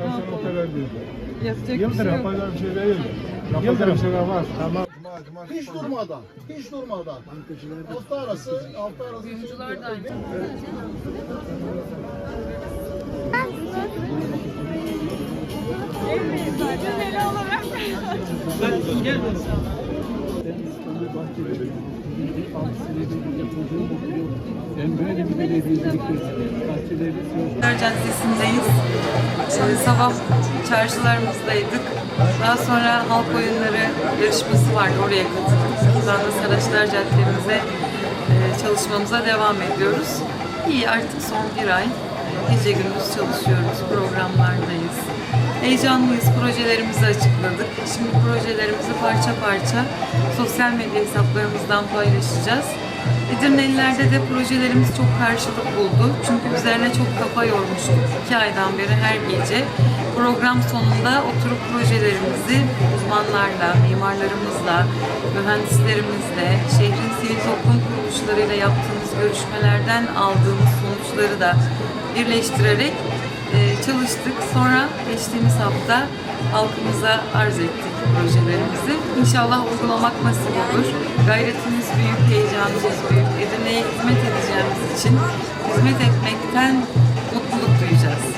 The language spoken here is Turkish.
Ben sana o kadar diyorum. Yapacak bir şey yok. yapacak bir şey değil. Yapacak bir şey var. Tamam. Hiç durmadan, hiç durmadan. Hafta arası, hafta arası. Oyuncular da aynı. İstiklal Caddesi'ndeyiz. Ee, sabah çarşılarımızdaydık. Daha sonra halk oyunları yarışması vardı. Oraya katıldık. Buradan da Saraçlar Caddemize e, çalışmamıza devam ediyoruz. İyi artık son bir ay. Gece gündüz çalışıyoruz. Programlardayız. Heyecanlıyız. Projelerimizi açıkladık. Şimdi projelerimizi parça parça sosyal medya hesaplarımızdan paylaşacağız. Edirnelilerde de projelerimiz çok karşılık buldu. Çünkü üzerine çok kafa yormuştuk. İki aydan beri her gece program sonunda oturup projelerimizi uzmanlarla, mimarlarımızla, mühendislerimizle, şehrin sivil toplum kuruluşlarıyla yaptığımız görüşmelerden aldığımız sonuçları da birleştirerek e, çalıştık. Sonra geçtiğimiz hafta halkımıza arz ettik projelerimizi. İnşallah uygulamak nasip olur. Gayretimiz büyük, heyecanımız büyük. Edirne'ye hizmet edeceğimiz için hizmet etmekten.